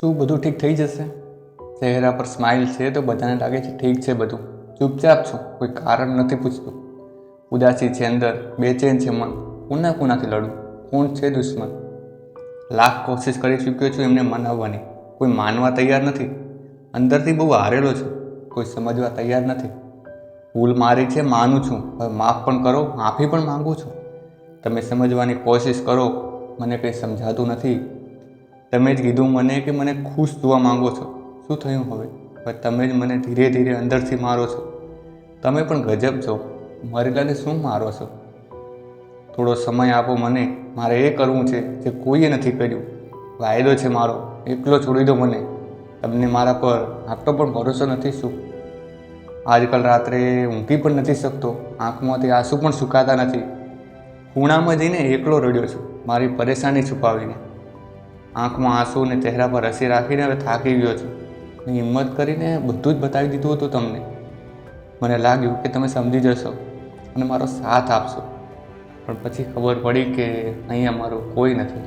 શું બધું ઠીક થઈ જશે? ચહેરા પર સ્માઇલ છે તો બધાને લાગે છે ઠીક છે બધું. ચૂપચાપ છું, કોઈ કારણ નથી પૂછતું. ઉદાસી છે અંદર, બેચેન છે મન. કોના કોનાથી લડું? કોણ છે દુશ્મન. લાખ કોશિશ કરી ચૂક્યો છું એમને મનાવવાની. કોઈ માનવા તૈયાર નથી. અંદરથી બહુ હારેલો છું. કોઈ સમજવા તૈયાર નથી. ભૂલ મારી છે, માનું છું. હવે માફ પણ કરો, માફી પણ માગું છું. તમે સમજવાની કોશિશ કરો. મને કંઈ સમજાતું નથી. તમે જ કીધું મને કે મને ખુશ જોવા માંગો છો. શું થયું હવે? પણ તમે જ મને ધીરે ધીરે અંદરથી મારો છો. તમે પણ ગજબ છો. મરેલાને શું મારો છો? થોડો સમય આપો મને. મારે એ કરવું છે જે કોઈએ નથી કર્યું. વાયદો છે મારો. એકલો છોડી દો મને. તમને મારા પર આટલો પણ ભરોસો નથી શું? આજકાલ રાત્રે ઊંઘી પણ નથી શકતો. આંખમાંથી આંસુ પણ સુકાતા નથી. ખૂણામાં જઈને એકલો રડ્યો છું. મારી પરેશાની છુપાવીને. આંખમાં આંસુ અને ચહેરા પર હસી રાખીને હવે થાકી ગયો છું. મેં હિંમત કરીને બધું જ બતાવી દીધું હતું તમને. મને લાગ્યું કે તમે સમજી જશો અને મારો સાથ આપશો. પણ પછી ખબર પડી કે અહીંયા મારો કોઈ નથી.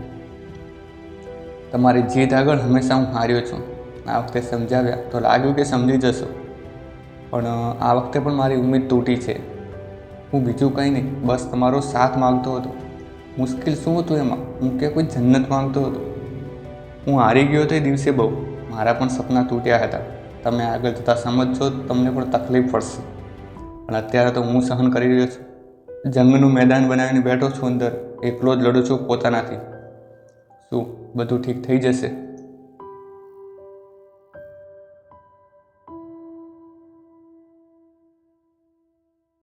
તમારી જીત આગળ હંમેશા હું હાર્યો છું. આ વખતે સમજાવ્યા તો લાગ્યું કે સમજી જશો. પણ આ વખતે પણ મારી ઉમેદ તૂટી છે. હું બીજું કંઈ નહીં, બસ તમારો સાથ માગતો હતો. મુશ્કેલ શું હતું એમાં? હું કે કોઈ જન્નત માગતો હતો? હું હારી ગયો તે દિવસે બહુ. મારા પણ સપના તૂટ્યા હતા. તમે આગળ જતાં સમજશો તો તમને પણ તકલીફ પડશે. પણ અત્યારે તો હું સહન કરી રહ્યો છું. જંગનું મેદાન બનાવીને બેઠો છું અંદર. એકલો જ લડું છું પોતાનાથી. શું, બધું ઠીક થઈ જશે?